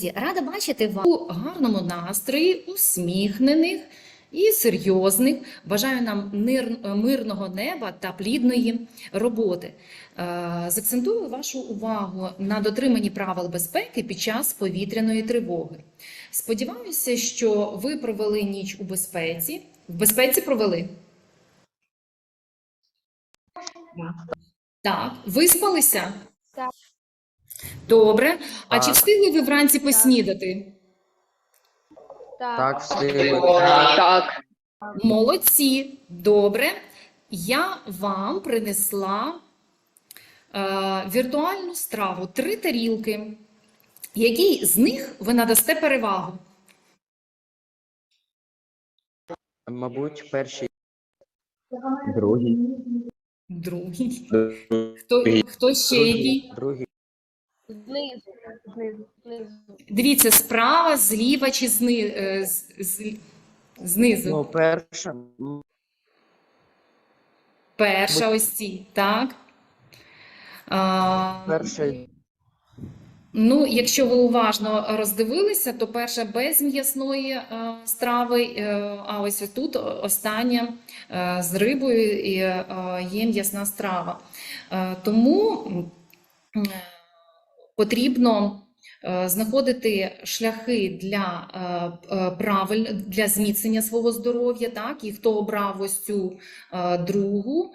Друзі, рада бачити вас у гарному настрої, усміхнених і серйозних. Бажаю нам мирного неба та плідної роботи. Е, Закцентую вашу увагу на дотриманні правил безпеки під час повітряної тривоги. Сподіваюся, що ви провели ніч у безпеці. В безпеці провели? Так. Виспалися? Так. Добре. А чи встигли ви вранці поснідати? Так. Так, встигли. Так, Молодці. Добре. Я вам принесла е, віртуальну страву, три тарілки. Якій з них ви надасте перевагу? Мабуть, перший. Другий. Другий. Хто, хто ще який? Другий. Знизу. Знизу. Знизу. Дивіться, справа, зліва чи зни, е, з- з- знизу? Ну, перша. Перша ось ці, так? А, Перший. Ну, якщо ви уважно роздивилися, то перша без м'ясної е, страви, е, а ось тут остання е, з рибою і е, є м'ясна страва. Е, тому потрібно е, знаходити шляхи для е, е, правиль для зміцнення свого здоров'я, так, і хто обрав ось цю другу,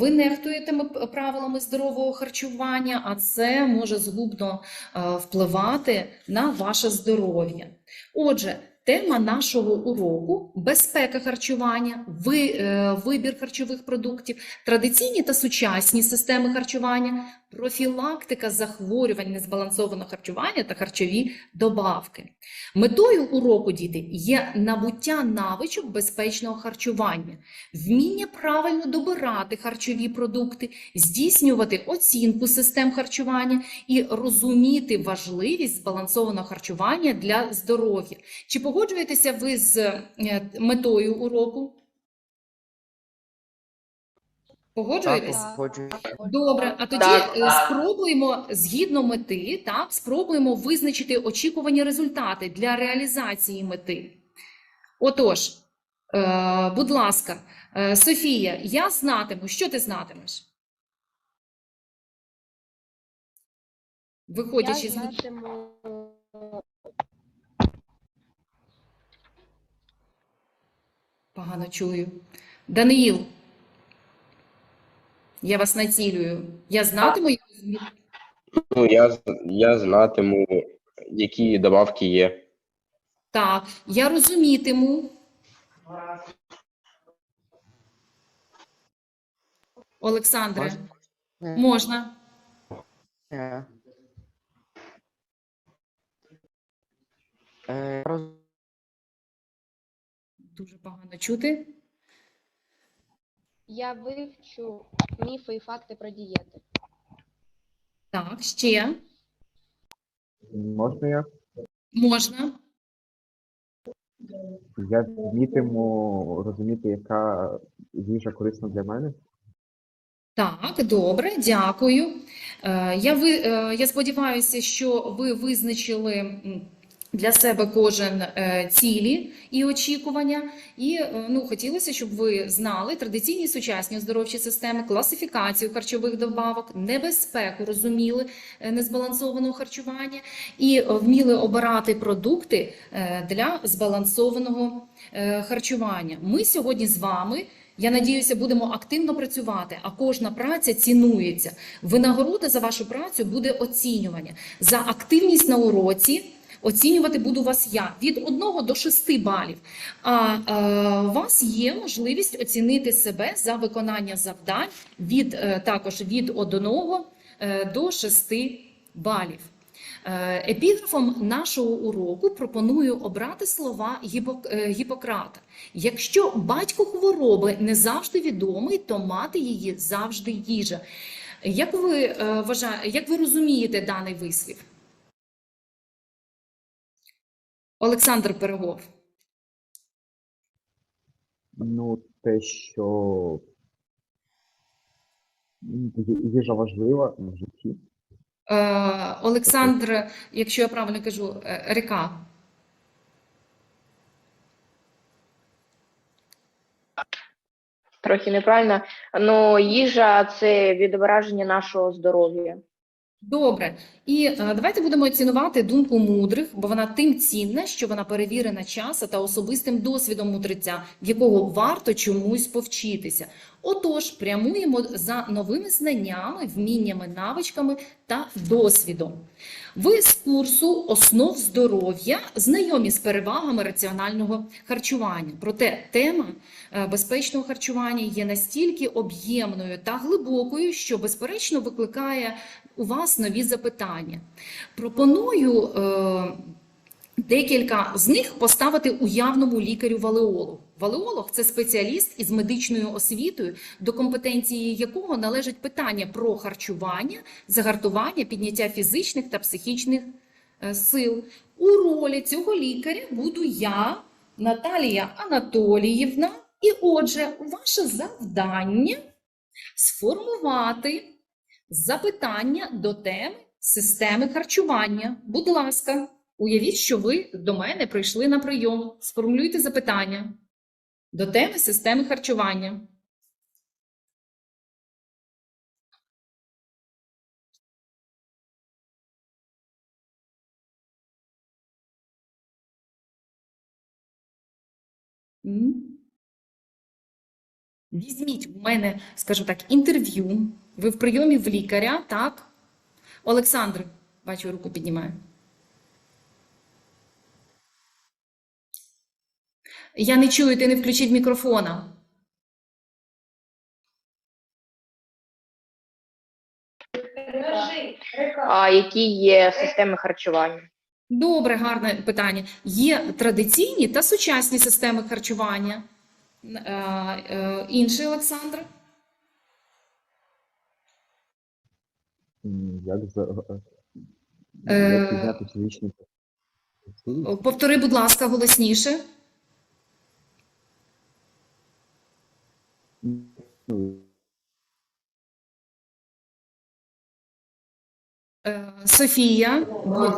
ви нехтуєте правилами здорового харчування, а це може згубно впливати на ваше здоров'я. Отже, тема нашого уроку безпека харчування, ви, вибір харчових продуктів, традиційні та сучасні системи харчування, профілактика захворювань незбалансованого харчування та харчові добавки. Метою уроку діти є набуття навичок безпечного харчування, вміння правильно добирати харчові продукти, здійснювати оцінку систем харчування і розуміти важливість збалансованого харчування для здоров'я. Чи погоджуєтеся ви з е, метою уроку? Так, Погоджуєтесь? погоджуюсь. Добре, а тоді Так. е, спробуємо згідно мети, так, спробуємо визначити очікувані результати для реалізації мети. Отож, е, будь ласка, е, Софія, я знатиму, що ти знатимеш? Я Виходячи з знатиму погано чую. Даниїл, я вас націлюю. Я знатиму, як змі- ну я, я знатиму, які добавки є. так, я розумітиму. Олександре, Можна? можна. Е, е, роз- Дуже погано чути. Я вивчу міфи і факти про дієти. Так, ще Можна я? можна. Я вмітиму розуміти, яка їжа корисна для мене. Так, добре, дякую. Е, Я, ви, е, я сподіваюся, що ви визначили для себе кожен е, цілі і очікування. І е, ну, хотілося, щоб ви знали традиційні сучасні оздоровчі системи, класифікацію харчових добавок, небезпеку розуміли е, незбалансованого харчування і вміли обирати продукти для збалансованого харчування. Ми сьогодні з вами. Я надіюся, будемо активно працювати, а кожна праця цінується. Винагорода за вашу працю буде оцінювання. За активність на уроці оцінювати буду вас я від 1 до 6 балів. А е, у вас є можливість оцінити себе за виконання завдань від е, також від 1 е, до 6 балів. Е, Епіграфом нашого уроку пропоную обрати слова Гіппок- Гіппократа. Якщо батько хвороби не завжди відомий, то мати її завжди їжа. Як ви вважаєте, як ви розумієте даний вислів? Олександр Пирогов. Ну, те, що їжа важлива в житті. Е, Олександр, якщо я правильно кажу, е, Река. Трохи неправильно. Ну, їжа це відображення нашого здоров'я. Добре. І е, давайте будемо цінувати думку мудрих, бо вона тим цінна, що вона перевірена часом та особистим досвідом мудреця, в якого варто чомусь повчитися. Отож, прямуємо за новими знаннями, вміннями, навичками та досвідом. Ви з курсу основ здоров'я знайомі з перевагами раціонального харчування. Проте тема е, безпечного харчування є настільки об'ємною та глибокою, що безперечно викликає у вас нові запитання. Пропоную е, декілька з них поставити уявному лікарю валеологу. Валеолог це спеціаліст із медичною освітою, до компетенції якого належать питання про харчування, загартування, підняття фізичних та психічних е, сил. У ролі цього лікаря буду я, Наталія Анатоліївна. І отже, ваше завдання сформувати запитання до теми системи харчування. Будь ласка, уявіть, що ви до мене прийшли на прийом. Сформулюйте запитання до теми системи харчування. Візьміть у мене, скажу так, інтерв'ю. Ви в прийомі в лікаря, так? Олександр, бачу, руку піднімає. Я не чую, ти не включив мікрофона. А які є системи харчування? Добре, гарне питання. Є традиційні та сучасні системи харчування. Е, е, Інший Олександр? Як за Е, як підняти фізичний потенціал? Повтори, будь ласка, голосніше. Ну, Е, Софія,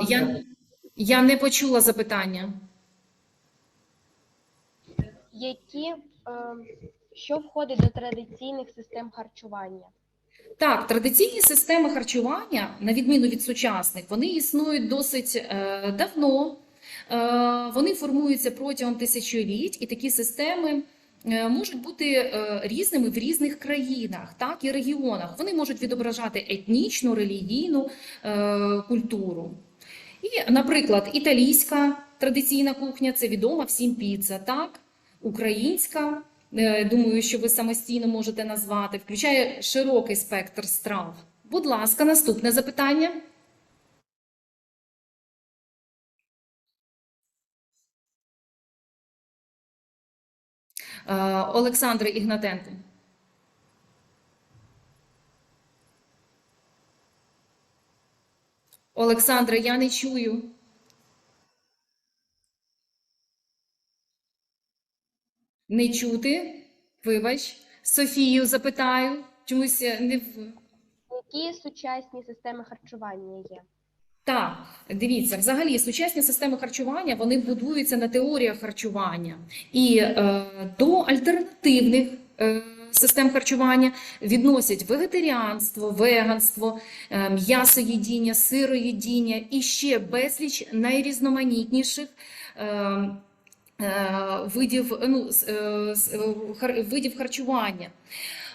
я, я не почула запитання. Які, е, що входить до традиційних систем харчування? Так, традиційні системи харчування, на відміну від сучасних, вони існують досить е, давно. Е, вони формуються протягом тисячоліть, і такі системи е, можуть бути е, різними в різних країнах, так і регіонах. Вони можуть відображати етнічну, релігійну е, культуру. І, наприклад, італійська традиційна кухня це відома всім піца, так? Українська, думаю, що ви самостійно можете назвати, включає широкий спектр страв. Будь ласка, наступне запитання. Е, Олександр Ігнатенко. Олександре, я не чую. Не чути? Вибач. Софію запитаю. Чомусь не в. Які сучасні системи харчування є? Так, дивіться, взагалі сучасні системи харчування вони будуються на теоріях харчування і е, до альтернативних е, систем харчування відносять вегетаріанство, веганство, е, м'ясоїдіння, сироїдіння і ще безліч найрізноманітніших. Е, е, Видів, ну, е, е, видів харчування.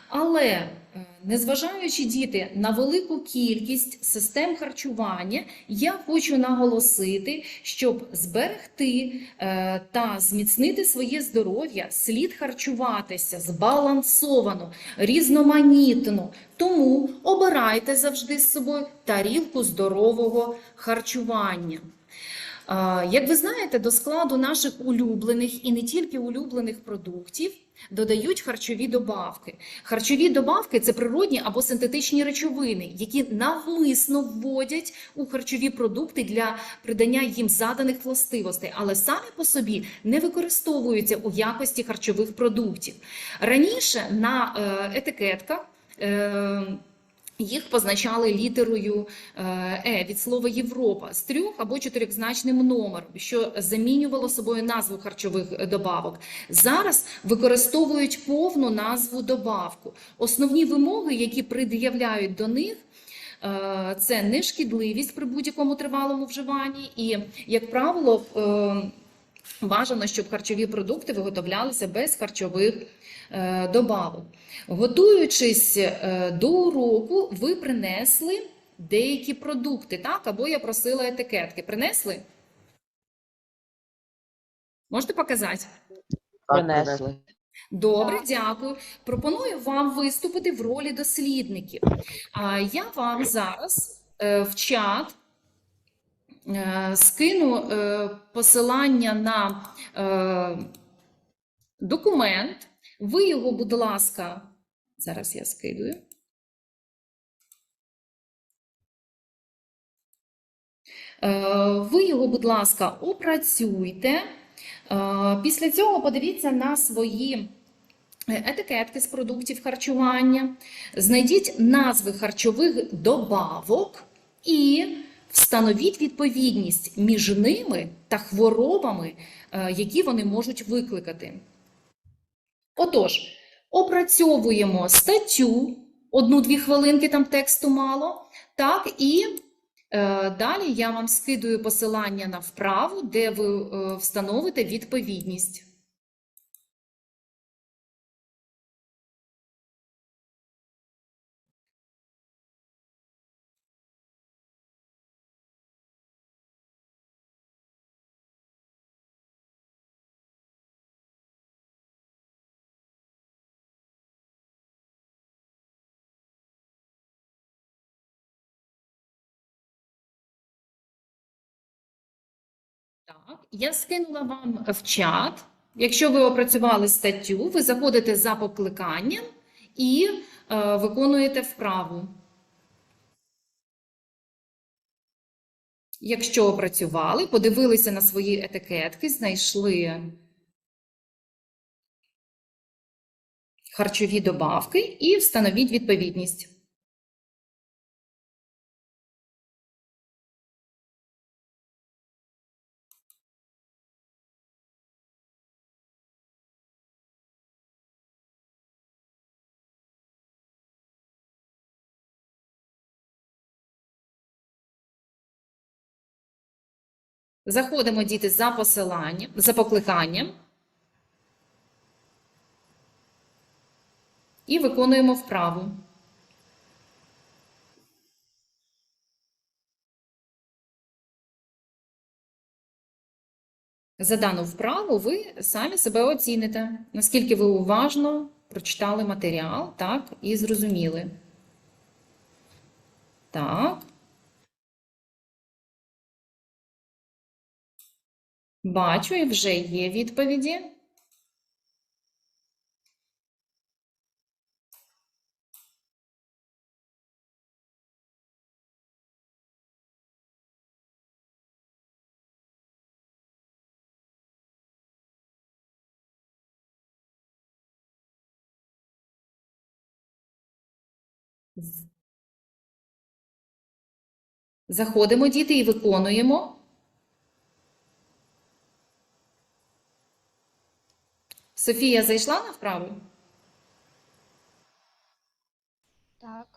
Але е, незважаючи діти на велику кількість систем харчування, я хочу наголосити, щоб зберегти е, та зміцнити своє здоров'я, слід харчуватися збалансовано, різноманітно. Тому обирайте завжди з собою тарілку здорового харчування. Як ви знаєте, до складу наших улюблених і не тільки улюблених продуктів додають харчові добавки. Харчові добавки це природні або синтетичні речовини, які навмисно вводять у харчові продукти для придання їм заданих властивостей, але самі по собі не використовуються у якості харчових продуктів. Раніше на е, етикетках. Їх позначали літерою е, Е від слова Європа з трьох або чотирьохзначним номером, що замінювало собою назву харчових добавок. Зараз використовують повну назву добавку. Основні вимоги, які пред'являють до них, е, це нешкідливість при будь-якому тривалому вживанні, і, як правило, е, бажано, щоб харчові продукти виготовлялися без харчових е, добавок. Готуючись е, до уроку, ви принесли деякі продукти, так? Або я просила етикетки. Принесли? Можете показати? Принесли. Добре, дякую. Пропоную вам виступити в ролі дослідників. А я вам зараз е, в чат скину е, посилання на е, документ. Ви його, будь ласка, зараз я скидую. Е, Ви його, будь ласка, опрацюйте. Е, Після цього подивіться на свої е, етикетки з продуктів харчування, знайдіть назви харчових добавок і встановіть відповідність між ними та хворобами, е, які вони можуть викликати. Отож, опрацьовуємо статтю, одну-дві хвилинки там тексту мало, так, і е, далі я вам скидую посилання на вправу, де ви е, встановите відповідність. Так, я скинула вам в чат. Якщо ви опрацювали статтю, ви заходите за покликанням і е, виконуєте вправу. Якщо опрацювали, подивилися на свої етикетки, знайшли харчові добавки і встановіть відповідність. Заходимо, діти, за посиланням, за покликанням. І виконуємо вправу. За дану вправу ви самі себе оціните, наскільки ви уважно прочитали матеріал, так, і зрозуміли. Так. Бачу, і вже є відповіді. Заходимо, діти, і виконуємо. Софія зайшла на вправу? Так.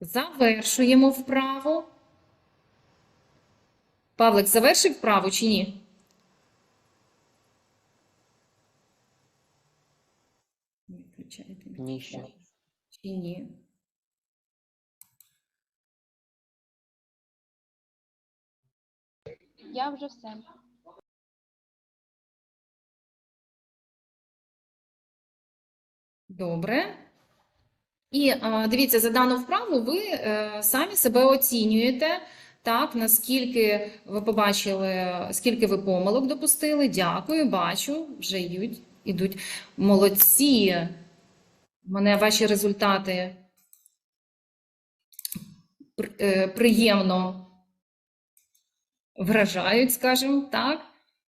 Завершуємо вправу. Павлик, завершив вправу чи ні? Виключаєте Ні, ще. Чи ні? Я вже все. Добре. І дивіться, за дану вправу ви е, самі себе оцінюєте Так, наскільки ви побачили, скільки ви помилок допустили? Дякую, бачу, вже йдуть, ідуть. Молодці. Мене ваші результати е, приємно вражають, скажімо так.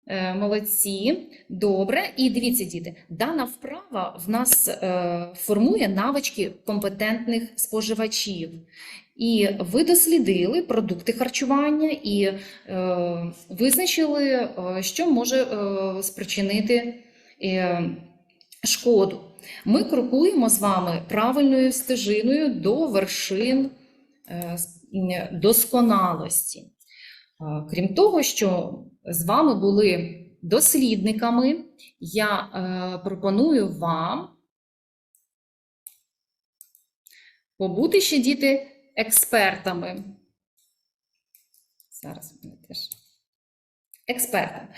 Е, Молодці, добре. І дивіться, діти, дана вправа в нас е, формує навички компетентних споживачів. І ви дослідили продукти харчування і е, визначили, що може спричинити шкоду. Ми крокуємо з вами правильною стежиною до вершин досконалості. Е, Крім того, що з вами були дослідниками, я е, пропоную вам побути ще діти експертами. Зараз мене теж експертами.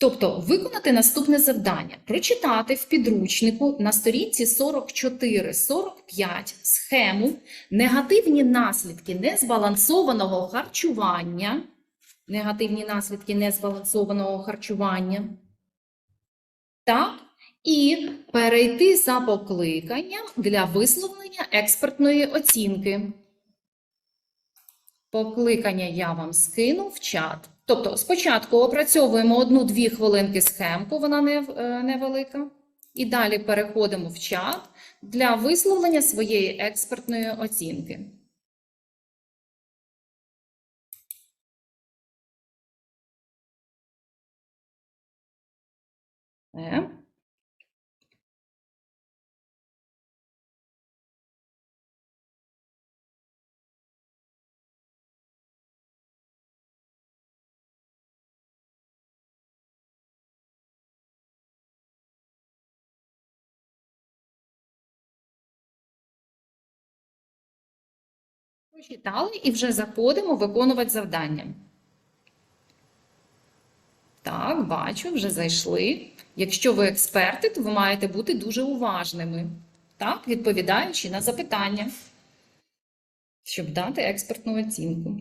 Тобто виконати наступне завдання: прочитати в підручнику на сторінці 44-45 схему негативні наслідки незбалансованого харчування. Негативні наслідки незбалансованого харчування. Так, і перейти за покликанням для висловлення експертної оцінки. Покликання я вам скину в чат. Тобто спочатку опрацьовуємо одну-дві хвилинки схемку, вона е, невелика. І далі переходимо в чат для висловлення своєї експертної оцінки. Е. Прочитали і вже заходимо виконувати завдання. Так, бачу, вже зайшли. Якщо ви експерти, то ви маєте бути дуже уважними, так, відповідаючи на запитання, щоб дати експертну оцінку.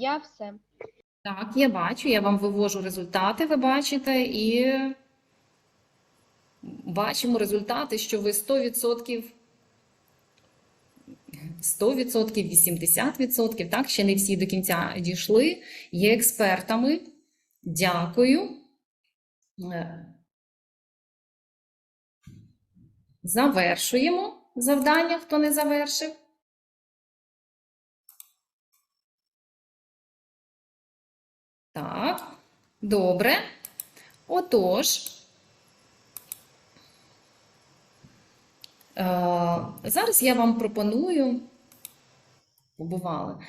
Я все. Так, я бачу, я вам вивожу результати, ви бачите, і бачимо результати, що ви 100%, 100%, 80%, так, ще не всі до кінця дійшли, є експертами. Дякую. Е, Завершуємо завдання, хто не завершив. Так, добре. Отож, е, зараз я вам пропоную, побували, е,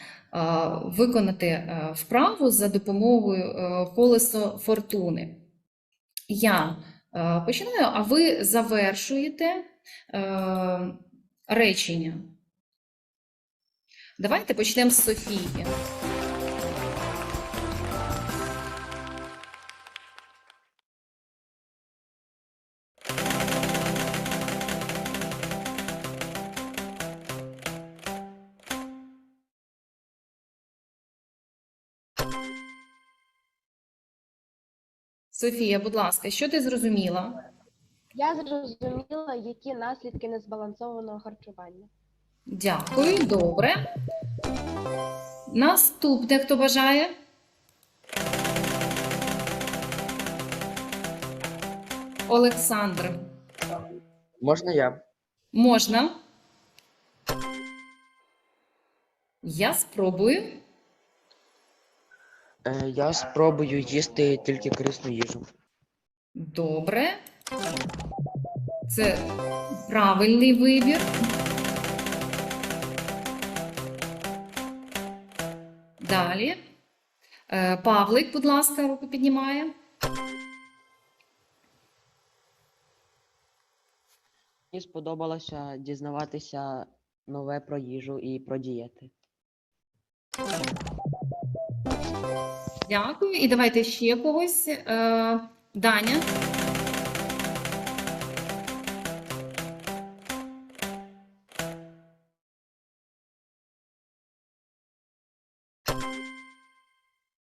виконати е, вправу за допомогою колесо фортуни. Я починаю, а ви завершуєте речення. Давайте почнемо з Софії. Софія, будь ласка, що ти зрозуміла? Я зрозуміла, які наслідки незбалансованого харчування. Дякую, добре. Наступне, хто бажає? Олександр. Можна я? Можна? Я спробую. Е, Я спробую їсти тільки корисну їжу. Добре. Це правильний вибір. Далі. Е, Павлик, будь ласка, руку піднімає. Мені сподобалося дізнаватися нове про їжу і про дієти. Дякую. І давайте ще когось. Е, Даня.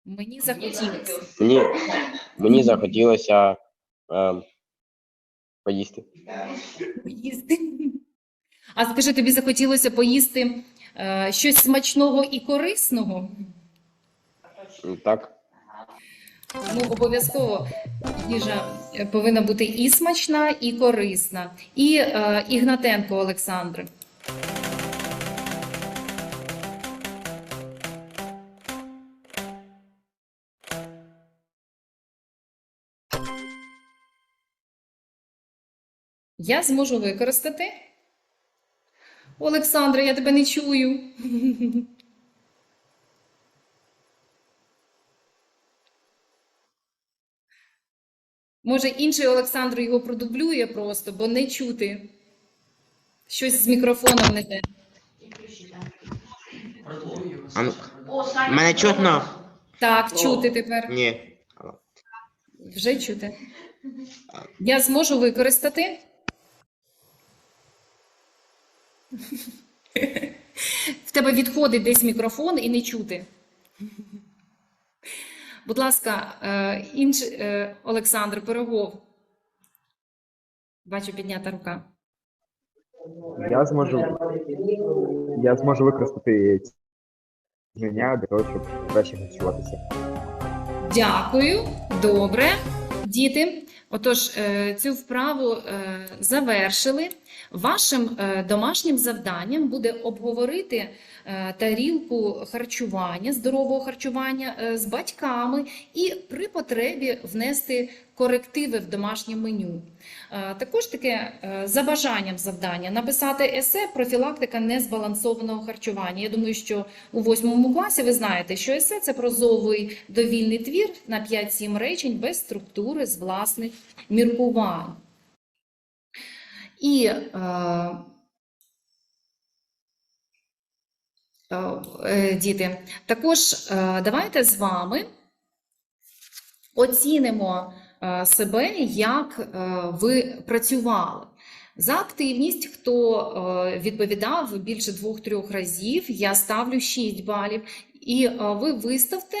Мені захотілося. Мені, мені захотілося е, поїсти. Поїсти. А скажи, тобі захотілося поїсти е, щось смачного і корисного? Так, Ну, обов'язково їжа повинна бути і смачна, і корисна. І е, Ігнатенко Олександр. Я зможу використати. Олександре, я тебе не чую. Може, інший Олександр його продублює просто, бо не чути. Щось з мікрофоном не те. Мене чутно? Так, чути тепер. Ні. Вже чути. Я зможу використати. В тебе відходить десь мікрофон і не чути. Будь ласка, інш... е, Олександр Пирогов. Бачу піднята рука. Я зможу, я зможу використати ці знання для того, щоб краще харчуватися. Дякую, добре. Діти, отож, е, цю вправу е, завершили. Вашим е, домашнім завданням буде обговорити тарілку харчування, здорового харчування з батьками і при потребі внести корективи в домашнє меню. Е, Також таке е, за бажанням завдання написати есе профілактика незбалансованого харчування. Я думаю, що у восьмому класі ви знаєте, що есе це прозовий довільний твір на 5-7 речень без структури з власних міркувань. І е, діти, також давайте з вами оцінимо себе, як е, ви працювали. За активність, хто е, відповідав більше двох-трьох разів, я ставлю 6 балів. І е, ви виставте,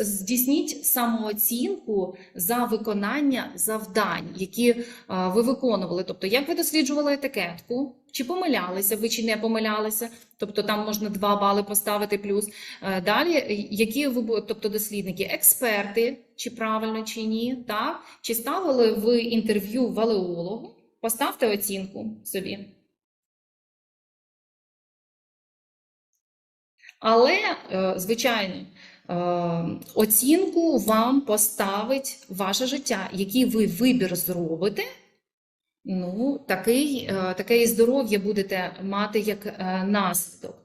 здійсніть самооцінку за виконання завдань, які е, ви виконували. Тобто, як ви досліджували етикетку, чи помилялися ви, чи не помилялися. Тобто там можна 2 бали поставити плюс. Е, Далі, е, які ви тобто дослідники, експерти, чи правильно, чи ні, так? Чи ставили ви інтерв'ю валеологу? Поставте оцінку собі. Але, е, звичайно, е, оцінку вам поставить ваше життя, який ви вибір зробите. Ну, такий, е, таке здоров'я будете мати як наслідок.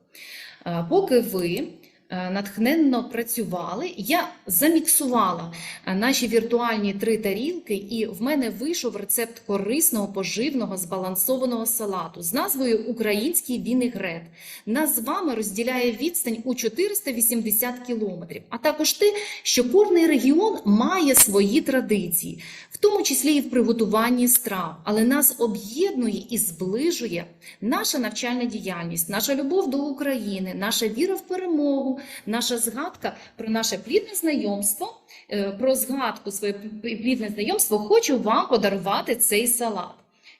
Поки ви натхненно працювали, я заміксувала е, наші віртуальні три тарілки, і в мене вийшов рецепт корисного, поживного, збалансованого салату з назвою Український вінегрет. Нас з вами розділяє відстань у 480 кілометрів, а також те, що кожний регіон має свої традиції, в тому числі і в приготуванні страв, але нас об'єднує і зближує наша навчальна діяльність, наша любов до України, наша віра в перемогу, наша згадка про наше плідне знайомство, е, про згадку своє плідне знайомство, хочу вам подарувати цей салат.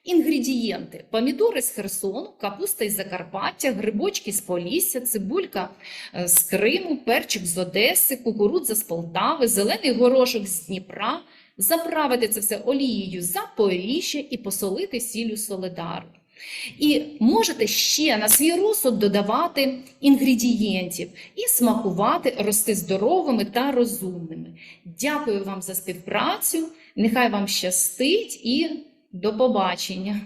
Інгредієнти: помідори з Херсону, капуста із Закарпаття, грибочки з Полісся, цибулька е, з Криму, перчик з Одеси, кукурудза з Полтави, зелений горошок з Дніпра. Заправити це все олією Запоріжжя і посолити сіллю солидару. І можете ще на свій розсуд додавати інгредієнтів і смакувати, рости здоровими та розумними. Дякую вам за співпрацю. Нехай вам щастить і до побачення.